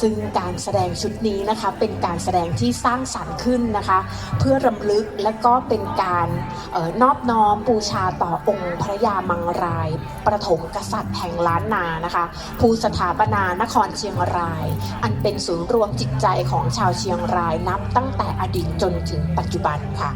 ซึ่งการแสดงชุดนี้นะคะเป็นการแสดงที่สร้างสรรค์ขึ้นนะคะ เพื่อรำลึกและก็เป็นการออนอบน้อมบูชาต่อองค์พระยามังรายประถมกษัตริย์แห่งล้านนานะคะผู้สถาปนานครเชียงราย อันเป็นศูนย์รวมจิตใจของชาวเชียงรายนับตั้งแต่อดีตจนถึงปัจจุบันค่ะ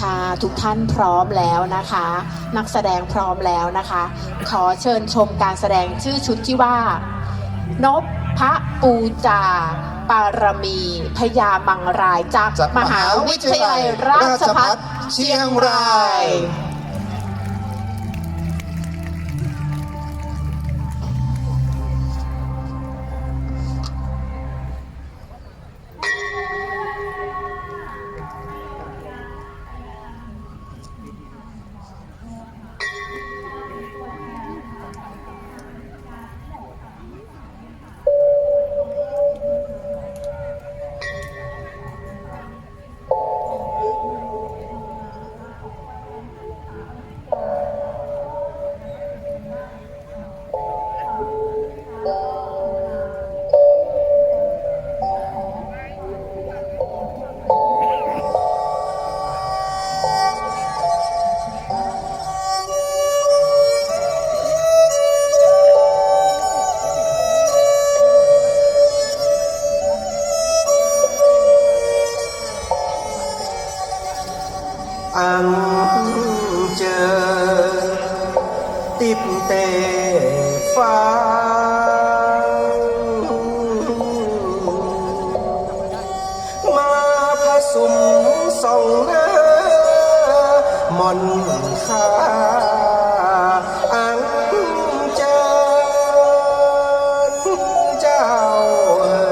ถ้าทุกท่านพร้อมแล้วนะคะ นักแสดงพร้อมแล้วนะคะ ขอเชิญชมการแสดงชื่อชุดที่ว่านพ พระปูจาปารมีพญามังรายจากมหาวิทยาลัยราชภัฏเชียงราย ติบเตฟ้ามาผสมสองหน้ามอนค่าอังเจอเจ้าเอ๋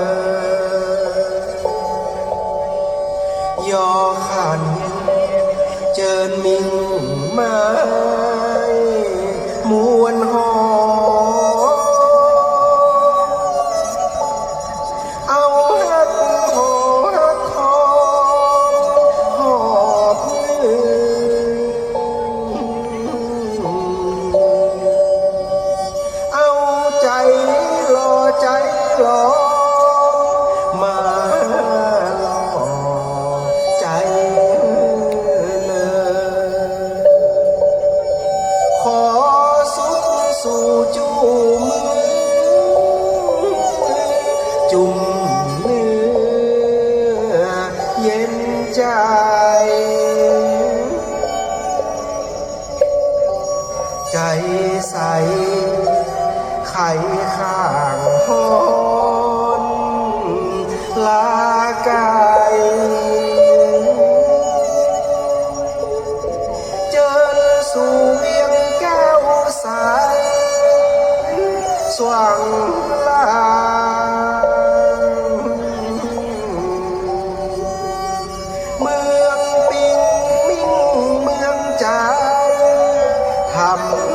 ยอขันเจิญมิงม้ มวนหอ ใจใสไข่ข้างหอง ท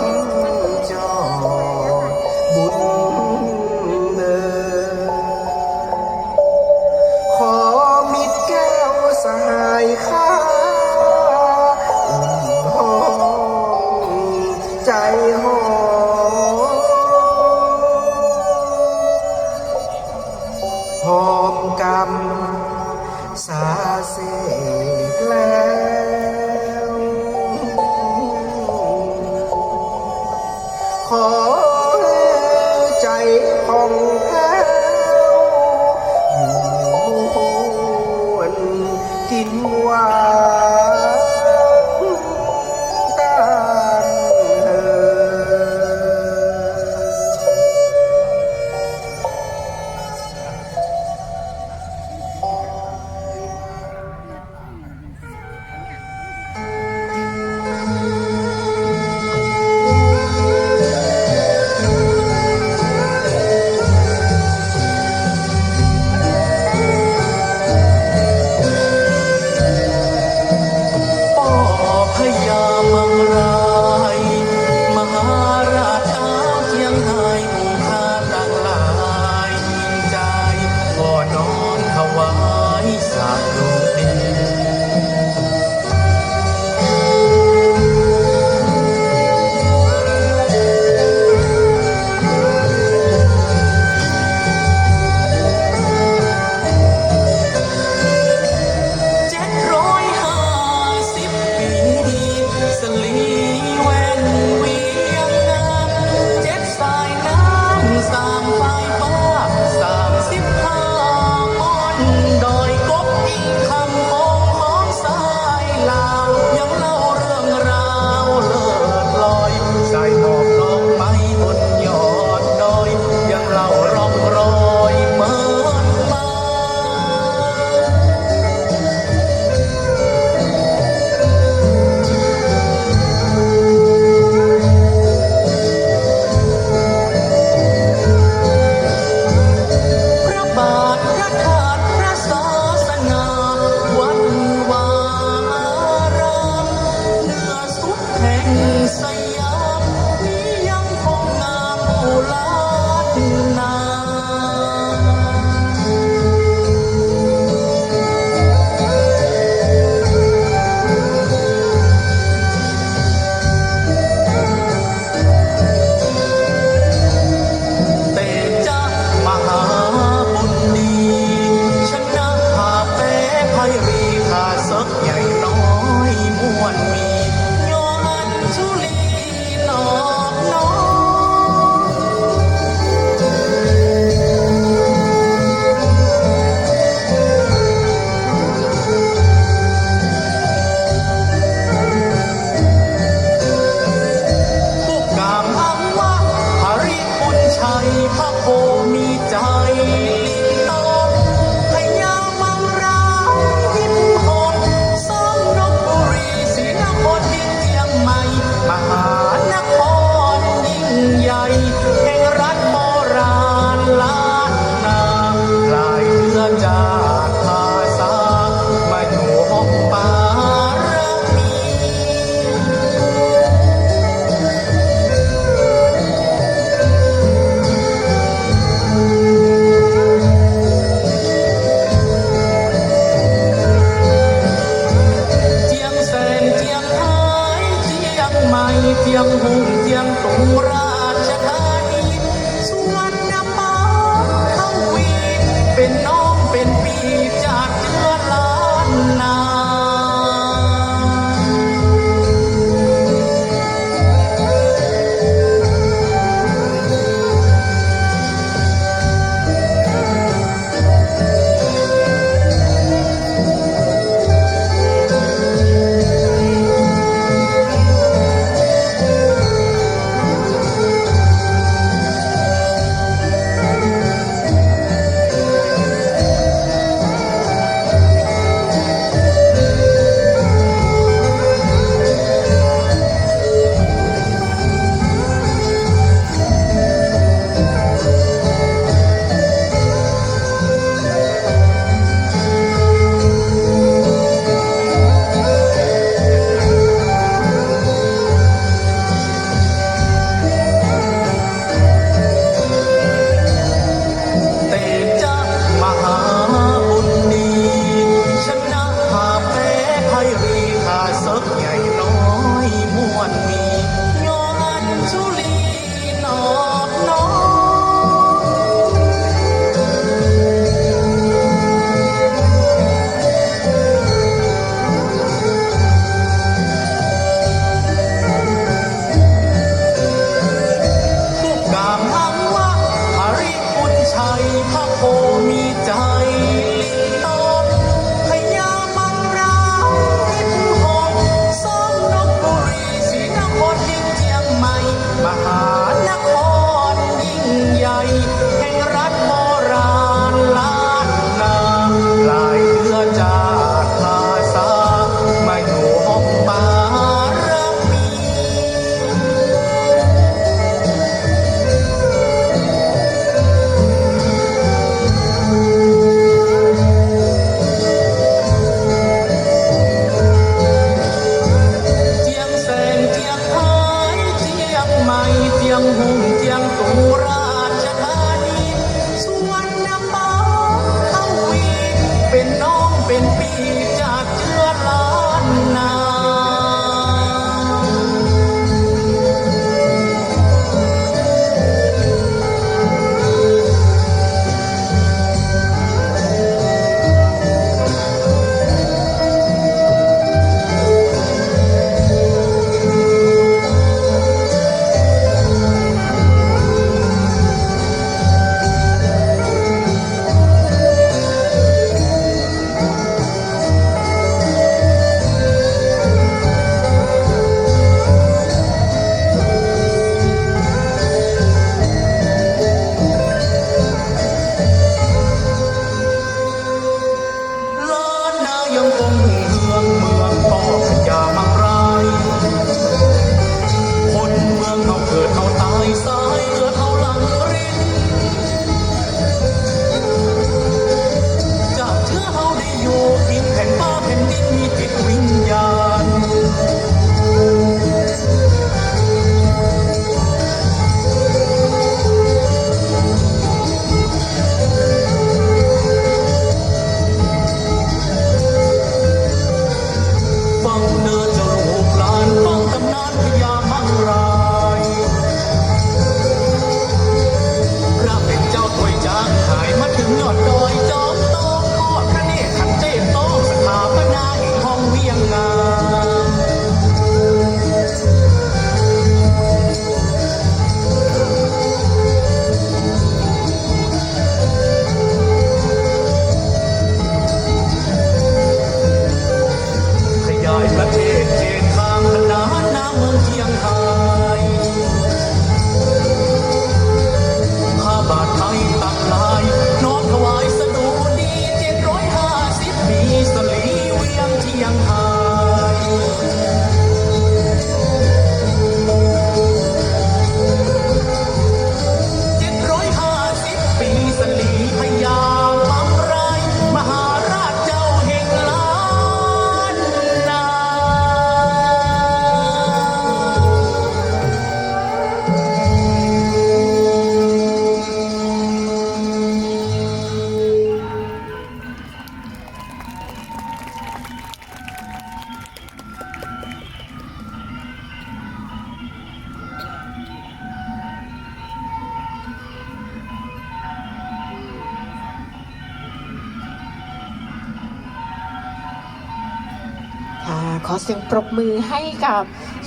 ขอเสียงปรบมือให้กับ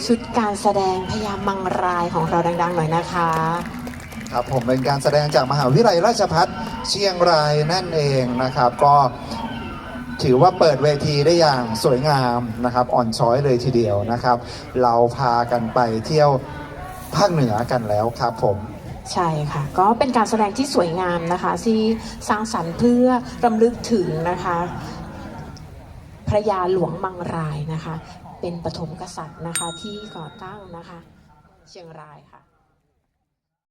ชุดการแสดงพญามังรายของเราดังๆหน่อยนะคะ ครับผมเป็นการแสดงจากมหาวิทยาลัยราชภัฏเชียงรายนั่นเองนะครับ ก็ถือว่าเปิดเวทีได้อย่างสวยงามนะครับ อ่อนช้อยเลยทีเดียวนะครับ เราพากันไปเที่ยวภาคเหนือกันแล้วครับผมใช่ค่ะ ก็เป็นการแสดงที่สวยงามนะคะ ที่สร้างสรรค์เพื่อรำลึกถึงนะคะ พระยาหลวงมังรายนะคะ เป็นปฐมกษัตริย์นะคะที่ก่อตั้งนะคะ เชียงรายค่ะ